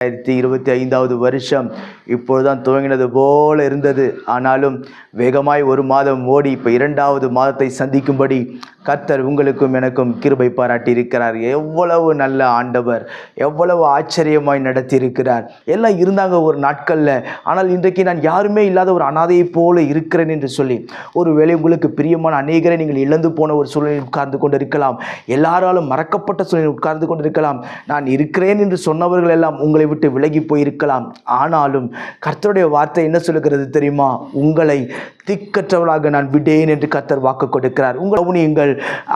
ரெண்டாயிரத்தி இருபத்தி ஐந்தாவது வருஷம் இப்பொழுதுதான் துவங்கினது போல இருந்தது. ஆனாலும் வேகமாய் ஒரு மாதம் ஓடி இப்போ இரண்டாவது மாதத்தை சந்திக்கும்படி கர்த்தர் உங்களுக்கும் எனக்கும் கிருபை பாராட்டி இருக்கிறார் எவ்வளவு நல்ல ஆண்டவர் எவ்வளவு ஆச்சரியமாய் நடத்தி இருக்கிறார் எல்லாம் இருந்தாங்க ஒரு நாட்களில். ஆனால் இன்றைக்கு நான் யாருமே இல்லாத ஒரு அனாதையைப் போல இருக்கிறேன் என்று சொல்லி ஒரு வேளை உங்களுக்கு பிரியமான அநேகரை நீங்கள் இழந்து போன ஒரு சூழ்நிலையில் உட்கார்ந்து கொண்டு இருக்கலாம் எல்லாராலும் மறக்கப்பட்ட சூழ்நிலையில் உட்கார்ந்து கொண்டு இருக்கலாம் நான் இருக்கிறேன் என்று சொன்னவர்கள் எல்லாம் உங்களை விட்டு விலகி போயிருக்கலாம். ஆனாலும் கர்த்தருடைய வார்த்தை என்ன சொல்லுகிறது தெரியுமா? உங்களை திக்கற்றவளாக நான் விடேன் என்று கர்த்தர் வாக்கு கொடுக்கிறார். உங்கள் கவனியுங்கள்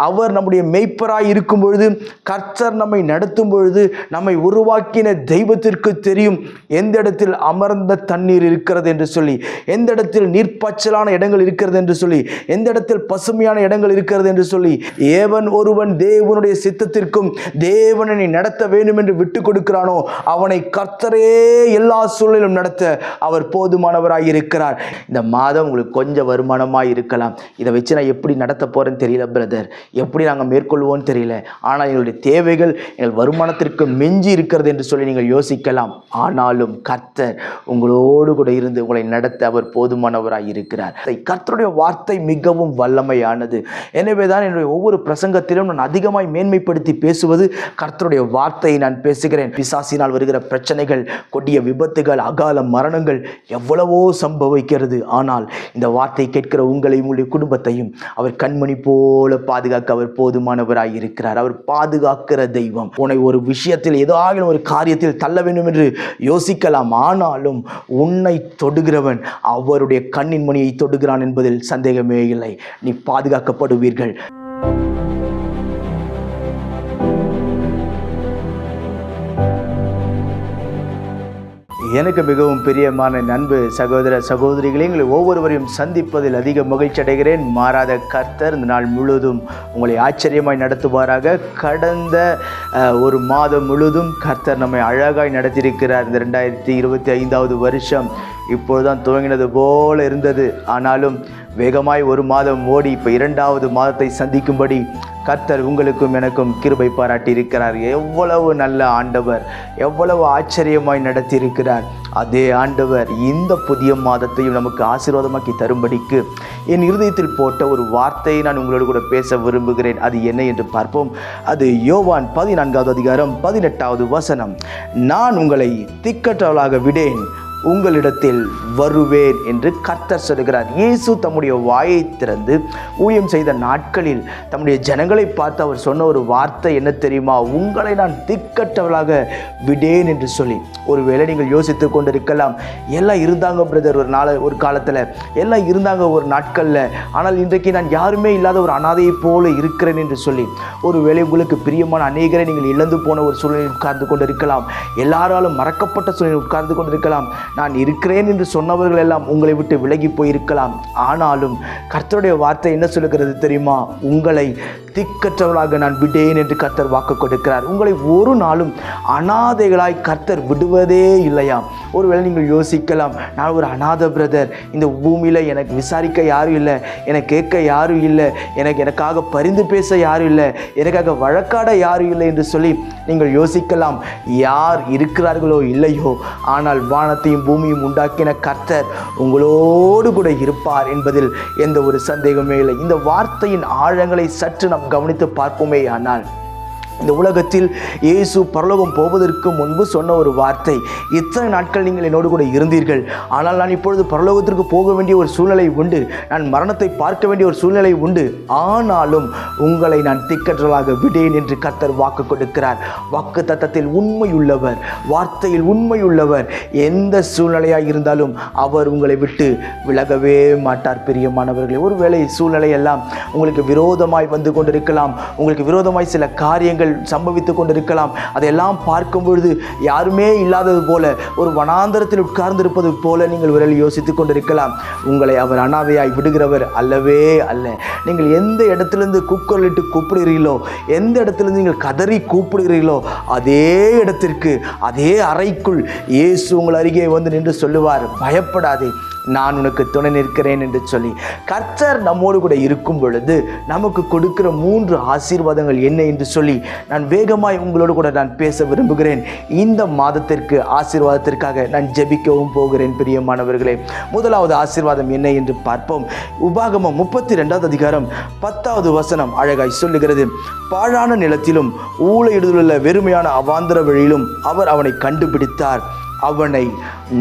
அவர் நம்முடைய மெய்ப்பராய் இருக்கும் பொழுது கர்த்தர் நம்மை நடத்தும் பொழுது நம்மை உருவாக்கின தெய்வத்திற்கு தெரியும் எந்த இடத்தில் அமர்ந்த தண்ணீர் இருக்கிறது என்று சொல்லி எந்த இடத்தில் நீர்ப்பாய்ச்சலான இடங்கள் இருக்கிறது என்று சொல்லி எந்த இடத்தில் பசுமையான இடங்கள் இருக்கிறது என்று சொல்லி ஏவன் ஒருவன் தேவனுடைய சித்தத்திற்கும் தேவனை நடத்த வேண்டும் என்று விட்டு கொடுக்கிறானோ அவனை கர்த்தரே எல்லா சூழலிலும் நடத்த அவர் போதுமானவராக இருக்கிறார். இந்த மாதம் உங்களுக்கு கொஞ்சம் வருமானமாக இருக்கலாம். இதை வச்சு நான் எப்படி நடத்த போகிறேன்னு தெரியல பிரதர் எப்படி நாங்கள் மேற்கொள்வோம்னு தெரியல. ஆனால் எங்களுடைய தேவைகள் எங்கள் வருமானத்திற்கு மிஞ்சி இருக்கிறது என்று சொல்லி நீங்கள் யோசிக்கலாம். ஆனாலும் கர்த்தர் உங்களோடு கூட இருந்து உங்களை நடத்த அவர் போதுமானவராக இருக்கிறார். கர்த்தருடைய வார்த்தை மிகவும் வல்லமையானது. எனவே தான் என்னுடைய ஒவ்வொரு பிரசங்கத்திலும் நான் அதிகமாய் மேன்மைப்படுத்தி பேசுவது கர்த்தருடைய வார்த்தையை நான் பேசுகிறேன். பிசாசினால் வருகிற பிரச்சனைகள் கொடிய விபத்துகள் அகால மரணங்கள் எவ்வளவோ சம்பவிக்கிறது. ஆனால் இந்த வார்த்தை கேட்கிற உங்களையும் உங்களுடைய குடும்பத்தையும் அவர் கண்மணி போல பாதுகாக்க அவர் போதுமானவராய் இருக்கிறார். அவர் பாதுகாக்கிற தெய்வம். உன்னை ஒரு விஷயத்தில் ஏதாவது ஒரு காரியத்தில் தள்ள வேண்டும் என்று யோசிக்கலாம். ஆனாலும் உன்னை தொடுகிறவன் அவருடைய கண்ணின் மணியை தொடுகிறான் என்பதில் சந்தேகமே இல்லை. நீ பாதுகாக்கப்படுவீர்கள். எனக்கு மிகவும் பிரியமான நண்பு சகோதர சகோதரிகளே எங்களை ஒவ்வொருவரையும் சந்திப்பதில் அதிக மகிழ்ச்சி அடைகிறேன். மாறாத கர்த்தர் இந்த நாள் முழுவதும் உங்களை ஆச்சரியமாய் நடத்துவாராக. கடந்த ஒரு மாதம் முழுவதும் கர்த்தர் நம்மை அழகாய் நடத்தியிருக்கிறார். இந்த ரெண்டாயிரத்தி இருபத்தி ஐந்தாவது வருஷம் இப்பொழுதுதான் துவங்கினது போல இருந்தது. ஆனாலும் வேகமாய் ஒரு மாதம் ஓடி இப்போ இரண்டாவது மாதத்தை சந்திக்கும்படி கர்த்தர் உங்களுக்கும் எனக்கும் கிருபை பாராட்டி இருக்கிறார் எவ்வளவு நல்ல ஆண்டவர் எவ்வளவு ஆச்சரியமாய் நடத்தி இருக்கிறார் அதே ஆண்டவர் இந்த புதிய மாதத்தையும் நமக்கு ஆசீர்வாதமாக்கி தரும்படிக்கு என் இருதயத்தில் போட்ட ஒரு வார்த்தையை நான் உங்களோடு கூட பேச விரும்புகிறேன். அது என்ன என்று பார்ப்போம். அது யோவான் பதினான்காவது அதிகாரம் பதினெட்டாவது வசனம். நான் உங்களை திக்கற்றவளாக விடேன். உங்களிடத்தில் வருவேன் என்று கர்த்தர் சொல்கிறார் இயேசு தம்முடைய வாயை திறந்து ஊழியம் செய்த நாட்களில் தம்முடைய ஜனங்களை பார்த்து அவர் சொன்ன ஒரு வார்த்தை என்ன தெரியுமா? உங்களை நான் திக்கட்டவளாக விடேன் என்று சொல்லி. ஒருவேளை நீங்கள் யோசித்து கொண்டிருக்கலாம். எல்லாம் இருந்தாங்க பிரதர் ஒரு நாள் ஒரு காலத்தில். எல்லாம் இருந்தாங்க ஒரு நாட்களில். ஆனால் இன்றைக்கு நான் யாருமே இல்லாத ஒரு அனாதையைப் போல இருக்கிறேன் என்று சொல்லி. ஒருவேளை உங்களுக்கு பிரியமான அநேகரை நீங்கள் இழந்து போன ஒரு சூழ்நிலையில் உட்கார்ந்து கொண்டிருக்கலாம். எல்லாராலும் மறக்கப்பட்ட சூழ்நிலையில் உட்கார்ந்து கொண்டிருக்கலாம். நான் இருக்கிறேன் என்று சொன்னவர்கள் எல்லாம் உங்களை விட்டு விலகி போயிருக்கலாம். ஆனாலும் கர்த்தருடைய வார்த்தை என்ன சொல்லுகிறது தெரியுமா? உங்களை திக்கற்றவர்களாக நான் விடேன் என்று கர்த்தர் வாக்கு கொடுக்கிறார். உங்களை ஒரு நாளும் அனாதைகளாய் கர்த்தர் விடுவதே இல்லையாம் ஒருவேளை நீங்கள் யோசிக்கலாம் நான் ஒரு அனாதை பிரதர். இந்த பூமியில் எனக்கு விசாரிக்க யாரும் இல்லை எனக்கு கேட்க யாரும் இல்லை எனக்கு எனக்காக பரிந்து பேச யாரும் இல்லை எனக்காக வழக்காட யாரும் இல்லை என்று சொல்லி நீங்கள் யோசிக்கலாம். யார் இருக்கிறார்களோ இல்லையோ ஆனால் வானத்தையும் பூமியும் உண்டாக்கின கர்த்தர் உங்களோடு கூட இருப்பார் என்பதில் எந்த ஒரு சந்தேகமே இல்லை. இந்த வார்த்தையின் ஆழங்களை சற்று நாம் கவனித்து பார்ப்போமே ஆனால் இந்த உலகத்தில் இயேசு பரலோகம் போவதற்கு முன்பு சொன்ன ஒரு வார்த்தை. இத்தனை நாட்கள் நீங்கள் என்னோடு கூட இருந்தீர்கள். ஆனால் நான் இப்பொழுது பரலோகத்திற்கு போக வேண்டிய ஒரு சூழ்நிலை உண்டு. நான் மரணத்தை பார்க்க வேண்டிய ஒரு சூழ்நிலை உண்டு. ஆனாலும் உங்களை நான் திக்கற்றலாக விடேன் என்று கத்தர் வாக்கு கொடுக்கிறார். வாக்கு தத்தத்தில் உண்மையுள்ளவர் வார்த்தையில் உண்மையுள்ளவர். எந்த சூழ்நிலையாக இருந்தாலும் அவர் உங்களை விட்டு விலகவே மாட்டார் பிரியமானவர்களே. ஒருவேளை சூழ்நிலை எல்லாம் உங்களுக்கு விரோதமாய் வந்து கொண்டிருக்கலாம். உங்களுக்கு விரோதமாய் சில காரியங்கள் சம்பவித்து கொண்டிருக்கலாம். அதையெல்லாம் பார்க்கும் பொழுது யாருமே இல்லாதது போல ஒரு வனாந்தரத்தில் உட்கார்ந்திருப்பது போல நீங்கள் விரல் யோசித்துக் கொண்டிருக்கலாம். உங்களை அவர் அனாதையாய் விடுகிறவர் அல்லவே அல்ல. நீங்கள் எந்த இடத்திலிருந்து கூக்குரலிட்டு கூப்பிடுகிறீர்களோ எந்த இடத்துலேருந்து நீங்கள் கதறி கூப்பிடுகிறீர்களோ அதே இடத்திற்கு அதே அறைக்குள் இயேசு உங்கள் அருகே வந்து நின்று சொல்லுவார் பயப்படாதே நான் உனக்கு துணை நிற்கிறேன் என்று சொல்லி கர்த்தர் நம்மோடு கூட இருக்கும் பொழுது நமக்கு கொடுக்கிற மூன்று ஆசீர்வாதங்கள் என்ன என்று சொல்லி நான் வேகமாய் உங்களோடு கூட நான் பேச விரும்புகிறேன். இந்த மாதத்திற்கு ஆசீர்வாதத்திற்காக நான் ஜெபிக்கவும் போகிறேன் பிரியமானவர்களே. முதலாவது ஆசீர்வாதம் என்ன என்று பார்ப்போம். உபாகமம் முப்பத்தி ரெண்டாவது அதிகாரம் பத்தாவது வசனம் அழகாய் சொல்லுகிறது. பாழான நிலத்திலும் ஊழையிடுதலுள்ள வெறுமையான அவாந்தர வழியிலும் அவர் அவனை கண்டுபிடித்தார். அவனை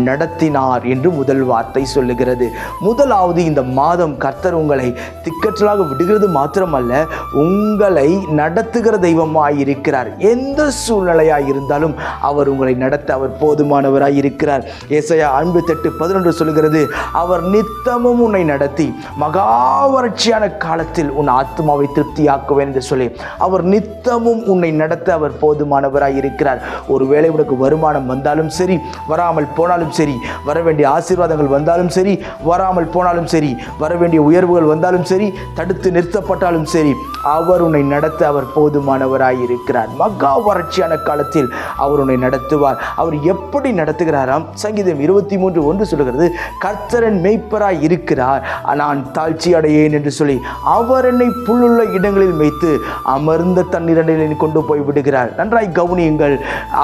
நடத்தினார் என்று முதல் வார்த்தை சொல்லுகிறது. முதலாவது இந்த மாதம் கர்த்தர் உங்களை திக்கற்றலாக விடுகிறது மாத்திரமல்ல உங்களை நடத்துகிற தெய்வமாய் இருக்கிறார். எந்த சூழ்நிலையாக இருந்தாலும் அவர் உங்களை நடத்த அவர் போதுமானவராய் இருக்கிறார். ஏசையா ஐம்பத்தெட்டு பதினொன்று சொல்லுகிறது அவர் நித்தமும் உன்னை நடத்தி மகா வறட்சியான காலத்தில் உன் ஆத்மாவை திருப்தியாக்குவேன் என்று சொல்லி அவர் நித்தமும் உன்னை நடத்த அவர் போதுமானவராய் இருக்கிறார். ஒருவேளை உனக்கு வருமானம் வந்தாலும் சரி வராமல் போனாலும் சரி வர வேண்டிய ஆசீர்வாதங்கள் வந்தாலும் சரி வராமல் போனாலும் சரி வர வேண்டிய உயர்வுகள் வந்தாலும் சரி தடுத்து நிறுத்தப்பட்டாலும் சரி அவர் உன்னை நடத்த அவர் போதுமானவராய் இருக்கிறார். மகா வறட்சியான காலத்தில் அவர் உன்னை நடத்துவார். அவர் எப்படி நடத்துகிறாராம்? சங்கீதம் இருபத்தி மூன்று ஒன்று சொல்லுகிறது கர்த்தரன் மெய்ப்பராய் இருக்கிறார். நான் தாழ்ச்சி அடையேன் என்று சொல்லி அவர் என்னை புல்லுள்ள இடங்களில் வைத்து அமர்ந்த தண்ணீரண்டில் கொண்டு போய் விடுகிறார். நன்றாய் கவனியுங்கள்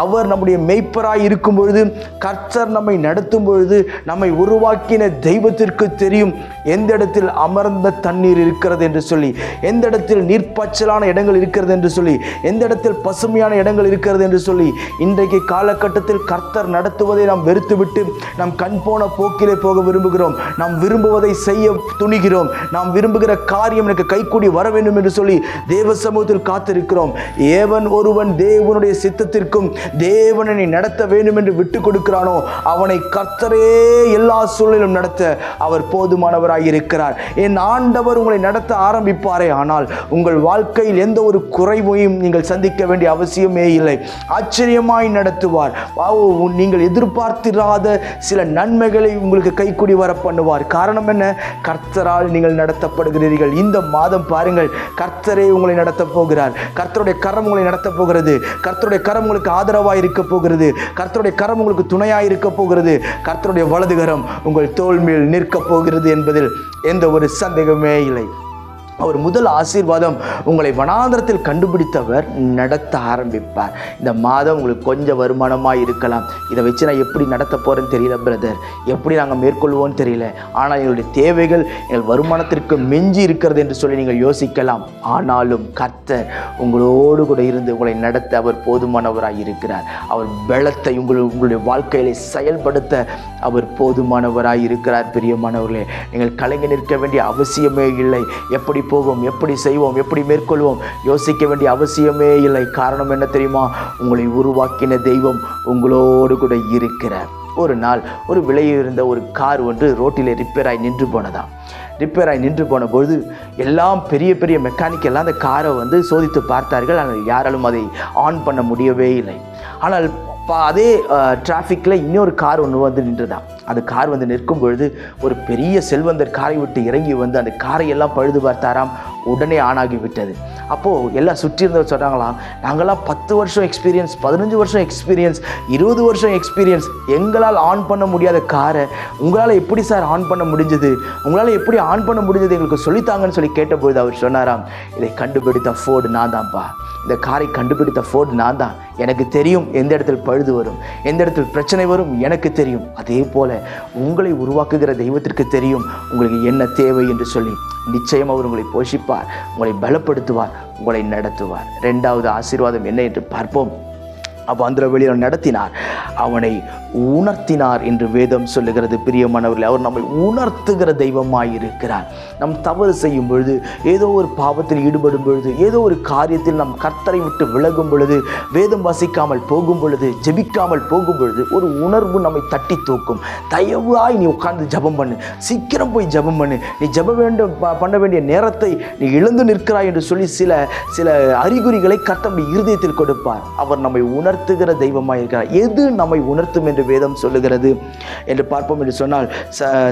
அவர் நம்முடைய மெய்ப்பராய் இருக்கும் பொழுது கர்த்தர் நம்மை நடத்தும் பொழுது நம்மை உருவாக்கின தெய்வத்திற்கு தெரியும் எந்த இடத்தில் அமர்ந்த தண்ணீர் இருக்கிறது என்று சொல்லி எந்த இடத்தில் நீர்ப்பாய்ச்சலான இடங்கள் இருக்கிறது என்று சொல்லி எந்த இடத்தில் பசுமையான இடங்கள் இருக்கிறது என்று சொல்லி இன்றைக்கு காலகட்டத்தில் கர்த்தர் நடத்துவதை நாம் வெறுத்துவிட்டு நம் கண் போன போக்கிலே போக விரும்புகிறோம். நாம் விரும்புவதை செய்ய துணிகிறோம். நாம் விரும்புகிற காரியம் எனக்கு கைக்கூடி வர வேண்டும் என்று சொல்லி தேவ சமூகத்தில் காத்திருக்கிறோம். ஏவன் ஒருவன் தேவனுடைய சித்தத்திற்கும் தேவனை நடத்த வேண்டும் என்று விட்டு கொடுக்கிறானோ அவனை கர்த்தரே எல்லா சூழலிலும் நடத்த அவர் போதுமானவராக இருக்கிறார். என் ஆண்டவர் உங்களை நடத்த ஆரம்பிப்பாரே. ஆனால் உங்கள் வாழ்க்கையில் எந்த ஒரு குறைவையும் நீங்கள் சந்திக்க வேண்டிய அவசியமே இல்லை. ஆச்சரியமாய் நடத்துவார். நீங்கள் எதிர்பார்த்திராத சில நன்மைகளை உங்களுக்கு கைக்குடி வர பண்ணுவார் காரணம் என்ன? கர்த்தரால் நீங்கள் நடத்தப்படுகிறீர்கள். இந்த மாதம் பாருங்கள் கர்த்தரே உங்களை நடத்த போகிறார். கர்த்தருடைய கரம் உங்களை நடத்த போகிறது. கர்த்தருடைய கரம் உங்களுக்கு ஆதரவாக இருக்க போகிறது. கர்த்தருடைய கரம் உங்களுக்கு துணையாக இருக்க போகிறது. கர்த்தருடைய வலதுகரம் உங்கள் தோல் மேல் நிற்க போகிறது என்பதில் எந்த ஒரு சந்தேகமே இல்லை. அவர் முதல் ஆசீர்வாதம் உங்களை வனாந்திரத்தில் கண்டுபிடித்தவர் நடத்த ஆரம்பிப்பார். இந்த மாதம் உங்களுக்கு கொஞ்சம் வருமானமாக இருக்கலாம். இதை வச்சு நான் எப்படி நடத்த போகிறேன்னு தெரியல பிரதர் எப்படி நாங்கள் மேற்கொள்வோன்னு தெரியல. ஆனால் எங்களுடைய தேவைகள் எங்கள் வருமானத்திற்கு மிஞ்சி இருக்கிறது என்று சொல்லி நீங்கள் யோசிக்கலாம். ஆனாலும் கர்த்தர் உங்களோடு கூட இருந்து உங்களை நடத்த அவர் போதுமானவராக இருக்கிறார். அவர் பலத்தை உங்கள் உங்களுடைய வாழ்க்கையிலே செயல்படுத்த அவர் போதுமானவராக இருக்கிறார் பிரியமானவர்களே. நீங்கள் கலங்கி நிற்க வேண்டிய அவசியமே இல்லை. எப்படி போவோம் எப்படி செய்வோம் எப்படி மேற்கொள்வோம் யோசிக்க வேண்டிய அவசியமே இல்லை. காரணம் என்ன தெரியுமா? உங்களை உருவாக்கின தெய்வம் உங்களோடு கூட இருக்கிறார். ஒரு நாள் ஒரு விலையிருந்த ஒரு கார் ஒன்று ரோட்டில் ரிப்பேர் நின்று போனதாம். ரிப்பேராகி நின்று போன பொழுது எல்லாம் பெரிய பெரிய மெக்கானிக் எல்லாம் அந்த காரை வந்து சோதித்து பார்த்தார்கள். ஆனால் யாராலும் அதை ஆன் பண்ண முடியவே இல்லை. ஆனால் அதே டிராஃபிக்கில் இன்னொரு கார் ஒன்று வந்து நின்றுதான் அந்த கார் வந்து நிற்கும் பொழுது ஒரு பெரிய செல்வந்தர் காரை விட்டு இறங்கி வந்து அந்த காரை எல்லாம் பழுது பார்த்தாராம். உடனே ஆனாகி விட்டது. அப்போது எல்லாம் சுற்றி இருந்தவர் சொல்கிறாங்களாம் நாங்களாம் பத்து வருஷம் எக்ஸ்பீரியன்ஸ் பதினஞ்சு வருஷம் எக்ஸ்பீரியன்ஸ் இருபது வருஷம் எக்ஸ்பீரியன்ஸ் எங்களால் ஆன் பண்ண முடியாத காரை உங்களால் எப்படி சார் ஆன் பண்ண முடிஞ்சது? உங்களால் எப்படி ஆன் பண்ண முடிஞ்சது? எங்களுக்கு சொல்லித்தாங்கன்னு சொல்லி கேட்டபோது அவர் சொன்னாராம் இதை கண்டுபிடித்த ஃபோர்டு நான் தான்ப்பா இந்த காரை கண்டுபிடித்த ஃபோர்டு நான் தான் எனக்கு தெரியும் எந்த இடத்துல பழுது வரும் எந்த இடத்துல பிரச்சனை வரும் எனக்கு தெரியும். அதே போல உங்களை உருவாக்குகிற தெய்வத்திற்கு தெரியும் உங்களுக்கு என்ன தேவை என்று சொல்லி. நிச்சயம் அவர் உங்களை போஷிப்பார் உங்களை பலப்படுத்துவார் உங்களை நடத்துவார். ரெண்டாவது ஆசீர்வாதம் என்ன என்று பார்ப்போம். அவாந்திர வெளியில் நடத்தினார். அவனை உணர்த்தினார் என்று வேதம் சொல்லுகிறது. பிரியமானவர்கள் அவர் நம்மை உணர்த்துகிற தெய்வமாய் இருக்கிறார் நம் தவறு செய்யும் பொழுது ஏதோ ஒரு பாவத்தில் ஈடுபடும் பொழுது ஏதோ ஒரு காரியத்தில் நம் கர்த்தரை விட்டு விலகும் பொழுது வேதம் வாசிக்காமல் போகும் பொழுது ஜெபிக்காமல் போகும் பொழுது ஒரு உணர்வு நம்மை தட்டி தூக்கும். தயவாய் நீ உட்கார்ந்து ஜெபம் பண்ணு. சீக்கிரம் போய் ஜெபம் பண்ணு. நீ ஜப வேண்டும் பண்ண வேண்டிய நேரத்தை நீ இழந்து நிற்கிறாய் என்று சொல்லி சில சில அறிகுறிகளை கர்த்தம் இருதயத்தில் கொடுப்பார். அவர் நம்மை உணர்த்தி உணர்த்துகிற தெய்வமாக இருக்கிறார். எது நம்மை உணர்த்தும் என்று வேதம் சொல்லுகிறது? என்று பார்ப்போம் என்று சொன்னால்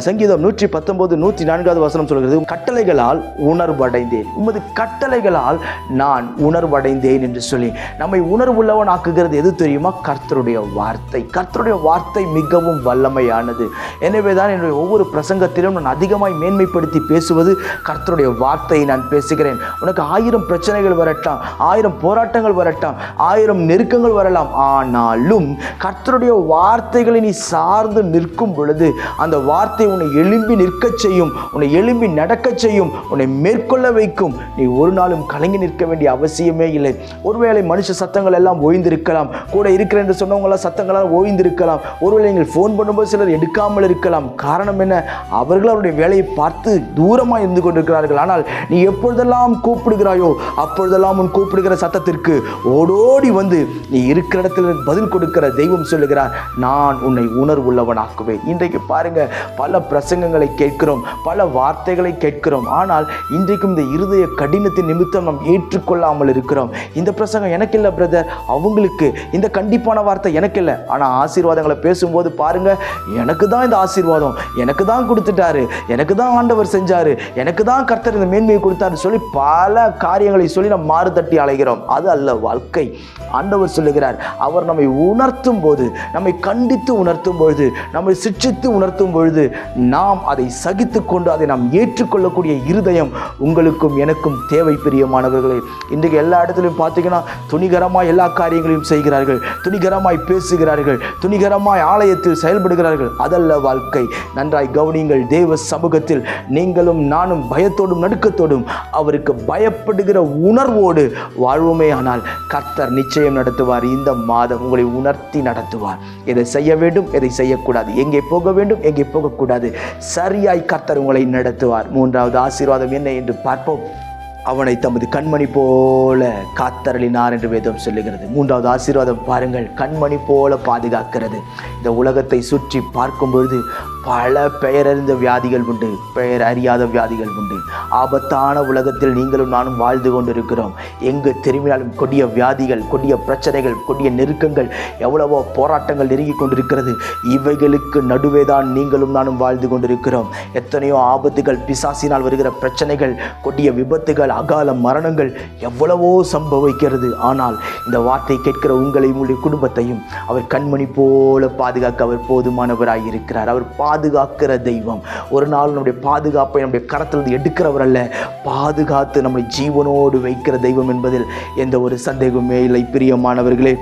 சங்கீதம் நூற்றி பத்தொன்பது நூற்றி நான்காவது வசனம் சொல்கிறது கட்டளைகளால் உணர்வடைந்தேன். உமது கட்டளைகளால் நான் உணர்வடைந்தேன் என்று சொல்லி நம்மை உணர்வுள்ளவன் ஆக்குகிறது எது தெரியுமா? கர்த்தருடைய வார்த்தை. கர்த்தருடைய வார்த்தை மிகவும் வல்லமையானது. எனவே தான் என்னுடைய ஒவ்வொரு பிரசங்கத்திலும் நான் அதிகமாய் மேன்மைப்படுத்தி பேசுவது கர்த்தருடைய வார்த்தையை நான் பேசுகிறேன். உனக்கு ஆயிரம் பிரச்சனைகள் வரட்டாம் ஆயிரம் போராட்டங்கள் வரட்டாம் ஆயிரம் நெருக்கங்கள் வரலாம். ஆனாலும் கர்த்தருடைய வார்த்தைகளை நீ சார்ந்து நிற்கும் பொழுது அந்த வார்த்தை உன்னை எழும்பி நிற்கச் செய்யும் உன்னை எழும்பி நடக்கச் செய்யும் உன்னை மேற்கொள்ள வைக்கும். நீ ஒரு நாளும் கலங்கி நிற்க வேண்டிய அவசியமே இல்லை. ஒருவேளை மனுஷ சத்தங்கள் எல்லாம் ஓய்ந்திருக்கலாம். கூட இருக்கிற என்று சொன்னவங்களாம் சத்தங்களால் ஓய்ந்திருக்கலாம். ஒருவேளை நீங்கள் ஃபோன் பண்ணும்போது சிலர் எடுக்காமல் இருக்கலாம். காரணம் என்ன? அவர்கள் அவருடைய வேலையை பார்த்து தூரமாக இருந்து கொண்டிருக்கிறார்கள். ஆனால் நீ எப்பொழுதெல்லாம் கூப்பிடுகிறாயோ அப்பொழுதெல்லாம் உன் கூப்பிடுகிற சத்தத்திற்கு ஓடோடி வந்து நீ இருக்கிற இடத்துல பதில் கொடுக்கிற தெய்வம் சொல்லுகிறார் நான் உன்னை உணர்வுள்ளவனாக்குவேன். இன்றைக்கு பாருங்க பல பிரசங்கங்களை கேட்கிறோம் பல வார்த்தைகளை கேட்கிறோம் ஆனால் இன்றைக்கும் இந்த இருதய கடினத்தின் நிமித்தம் நாம் ஏற்றுக்கொள்ளாமல் இருக்கிறோம். இந்த பிரசங்கம் எனக்கு இல்லை பிரதர் அவங்களுக்கு இந்த கண்டிப்பான வார்த்தை எனக்கு இல்லை ஆனால் ஆசீர்வாதங்களை பேசும்போது பாருங்க எனக்கு தான் இந்த ஆசீர்வாதம் எனக்கு தான் கொடுத்துட்டாரு எனக்கு தான் ஆண்டவர் செஞ்சாரு எனக்கு தான் கர்த்தர் இந்த மேன்மையை கொடுத்தாரு சொல்லி பல காரியங்களை சொல்லி நாம் மாறு தட்டி அலைகிறோம். அது அல்ல வாழ்க்கை. ஆண்டவர் சொல்லுகிறார் அவர் நம்மை உணர்த்தும் போது நம்மை கண்டித்து உணர்த்தும் பொழுது நம்மை சிக்ஷித்து உணர்த்தும் பொழுது நாம் அதை சகித்து கொண்டு அதை நாம் ஏற்றுக்கொள்ளக்கூடிய இருதயம் உங்களுக்கும் எனக்கும் தேவை பிரியமானவர்களே. இன்றைக்கு எல்லா இடத்துலையும் பார்த்தீங்கன்னா துணிகரமாக எல்லா காரியங்களையும் செய்கிறார்கள். துணிகரமாய் பேசுகிறார்கள். துணிகரமாய் ஆலயத்தில் செயல்படுகிறார்கள். அதல்ல வாழ்க்கை. நன்றாய் கவனியுங்கள் தேவ சமூகத்தில் நீங்களும் நானும் பயத்தோடும் நடுக்கத்தோடும் அவருக்கு பயப்படுகிற உணர்வோடு வாழ்வோமே ஆனால் கர்த்தர் நிச்சயம் நடத்துவார். இந்த மாதம் உங்களை உணர்த்தி நடத்துவார். எதை செய்ய வேண்டும் எதை செய்யக்கூடாது எங்கே போக வேண்டும் எங்கே போகக்கூடாது. சரியாய் கர்த்தர் உங்களை நடத்துவார். மூன்றாவது ஆசீர்வாதம் என்ன என்று பார்ப்போம். அவனை தமது கண்மணி போல காத்தரளினார் என்று வேதம் சொல்லுகிறது. மூன்றாவது ஆசீர்வாதம் பாருங்கள் கண்மணி போல பாதுகாக்கிறது. இந்த உலகத்தை சுற்றி பார்க்கும் பொழுது பல பெயரறிந்த வியாதிகள் உண்டு பெயர் அறியாத வியாதிகள் உண்டு. ஆபத்தான உலகத்தில் நீங்களும் நானும் வாழ்ந்து கொண்டிருக்கிறோம். எங்கு திரும்பினாலும் கொடிய வியாதிகள் கொடிய பிரச்சனைகள் கொடிய நெருக்கங்கள் எவ்வளவோ போராட்டங்கள் நெருங்கி கொண்டிருக்கிறது. இவைகளுக்கு நடுவே தான் நீங்களும் நானும் வாழ்ந்து கொண்டிருக்கிறோம். எத்தனையோ ஆபத்துகள் பிசாசினால் வருகிற பிரச்சனைகள் கொடிய விபத்துகள் அகால மரணங்கள் எவ்வளவோ சம்பவிக்கிறது. ஆனால் இந்த வார்த்தை கேட்கிற உங்களையும் உங்களுடைய குடும்பத்தையும் அவர் கண்மணி போல பாதுகாக்க அவர் போதுமானவராக இருக்கிறார். அவர் பாதுகாக்கிற தெய்வம். ஒரு நாள் நம்முடைய பாதுகாப்பை நம்முடைய கரத்திலிருந்து எடுக்கிறவர் அல்ல. பாதுகாத்து நம்மை ஜீவனோடு வைக்கிற தெய்வம் என்பதில் எந்த ஒரு சந்தேகமே இல்லை. பிரியமானவர்களே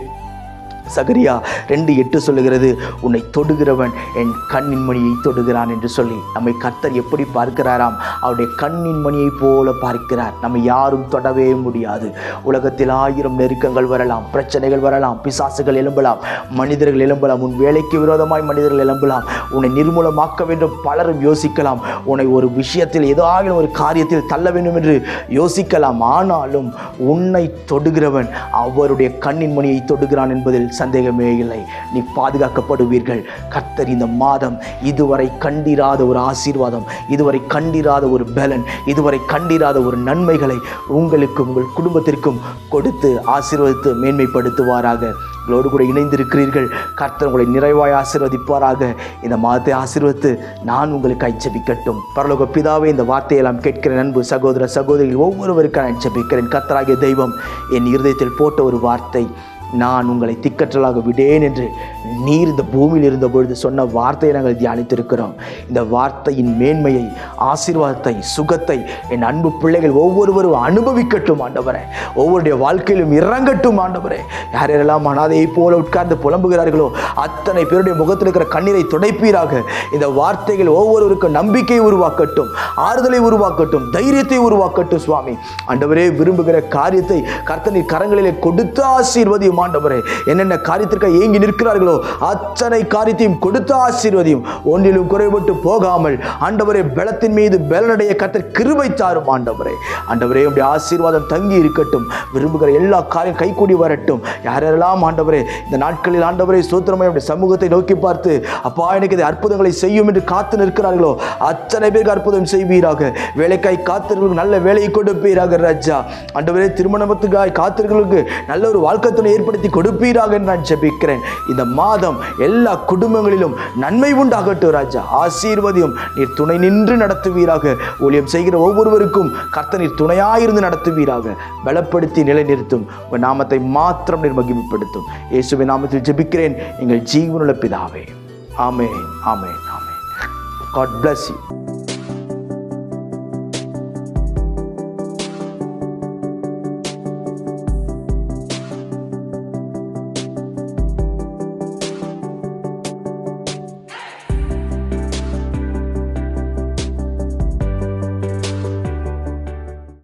சகரியா ரெண்டு எட்டு சொல்லுகிறது உன்னை தொடுகிறவன் என் கண்ணின் மணியை தொடுகிறான் என்று சொல்லி நம்மை கர்த்தர் எப்படி பார்க்கிறாராம்? அவருடைய கண்ணின் மணியை போல பார்க்கிறார். நம்ம யாரும் தொடவே முடியாது. உலகத்தில் ஆயிரம் நெருக்கங்கள் வரலாம் பிரச்சனைகள் வரலாம் பிசாசுகள் எழும்பலாம் மனிதர்கள் எழும்பலாம் உன் வேலைக்கு விரோதமாய் மனிதர்கள் எழும்பலாம் உன்னை நிர்மூலமாக்க வேண்டும் பலரும் யோசிக்கலாம் உன்னை ஒரு விஷயத்தில் ஏதாவது ஒரு காரியத்தில் தள்ள வேண்டும் என்று யோசிக்கலாம். ஆனாலும் உன்னை தொடுகிறவன் அவருடைய கண்ணின் மணியை தொடுகிறான் என்பதில் சந்தேகமே இல்லை. நீ பாதுகாக்கப்படுவீர்கள். கர்த்தர் இந்த மாதம் இதுவரை கண்டிராத ஒரு ஆசீர்வாதம் இதுவரை கண்டிராத ஒரு பலன் இதுவரை கண்டிராத ஒரு நன்மைகளை உங்களுக்கும் உங்கள் குடும்பத்திற்கும் கொடுத்து ஆசீர்வதித்து மேன்மைப்படுத்துவாராக. உங்களோடு கூட இணைந்திருக்கிறீர்கள். கர்த்தர் உங்களை நிறைவாய் ஆசீர்வதிப்பாராக. இந்த மாதத்தை ஆசீர்வதித்து நான் உங்களுக்கு அஞ்சபிக்கட்டும் பரலோக பிதாவே இந்த வார்த்தையெல்லாம் கேட்கிற அன்பு சகோதர சகோதரிகள் ஒவ்வொருவருக்கும் நான் ஜெபிக்கிறேன். கர்த்தராகிய தெய்வம் என் இருதயத்தில் போட்ட ஒரு வார்த்தை. நான் உங்களை திக்கற்றலாக விடேன் என்று நீர் இந்த பூமியில் இருந்த பொழுது சொன்ன வார்த்தையை நாங்கள் தியானித்திருக்கிறோம். இந்த வார்த்தையின் மேன்மையை ஆசீர்வாதத்தை சுகத்தை என் அன்பு பிள்ளைகள் ஒவ்வொருவரும் அனுபவிக்கட்டும் ஆண்டவரே. ஒவ்வொருடைய வாழ்க்கையிலும் இறங்கட்டும் ஆண்டவரே. யார் யாரெல்லாம் அனாதையை போல உட்கார்ந்து புலம்புகிறார்களோ அத்தனை பேருடைய முகத்தில் இருக்கிற கண்ணீரை துடைப்பீராக. இந்த வார்த்தைகள் ஒவ்வொருவருக்கும் நம்பிக்கை உருவாக்கட்டும் ஆறுதலை உருவாக்கட்டும் தைரியத்தை உருவாக்கட்டும் சுவாமி. ஆண்டவரே விரும்புகிற காரியத்தை கர்த்தனின் கரங்களிலே கொடுத்து ஆசீர்வதியுமா ஆண்டவரே என்னென்ன காரியத்திற்காக ஏங்கி நிற்கிறார்களோ அத்தனை காரியத்தையும் கொடுத்த ஆசீர்வதியும் ஒன்றிலும் குறைபட்டு போகாமல் ஆண்டவரே பலத்தின் மீது பலனடைய கத்தர் கிருபை தாரும் ஆண்டவரே. ஆண்டவரே உடைய ஆசீர்வாதம் தங்கி இருக்கட்டும். விரும்புகிற எல்லா காரியம் கைகூடி வரட்டும். யாரெல்லாம் ஆண்டவரே இந்த நாட்களில் ஆண்டவரே சூத்திரமே சமூகத்தை நோக்கி பார்த்து அப்பா எனக்கு இதை அற்புதங்களை செய்யும் என்று காத்து நிற்கிறார்களோ அத்தனை பேருக்கு அற்புதம் செய்வீராக. வேலைக்காய் காத்திருக்கிறவர்களுக்கு நல்ல வேலையை கொடுப்பீராக ராஜா. ஆண்டவரே திருமணத்துக்காய் காத்திருக்கிறவர்களுக்கு நல்ல ஒரு வாழ்க்கை துணை ஏற்படுத்தி கொடுப்பீராக நான் ஜெபிக்கிறேன். இந்த மாதம் எல்லா குடும்பங்களிலும் நன்மை உண்டாகட்டும் ராஜா. ஆசீர்வதியும் நீர் துணை நின்று நடத்துவீராக. ஊழியம் செய்கிற ஒவ்வொருவருக்கும் கர்த்த நீர் துணையாயிருந்து நடத்துவீராக. பலப்படுத்தி நிலைநிறுத்தும். உங்கள் நாமத்தை மாத்திரம் நீர் மகிமைப்படுத்தும். இயேசுவின் நாமத்தில் ஜெபிக்கிறேன். எங்கள் ஜீவனுள்ள பிதாவே. ஆமே ஆமே ஆமே காட் பிளஸ் யூ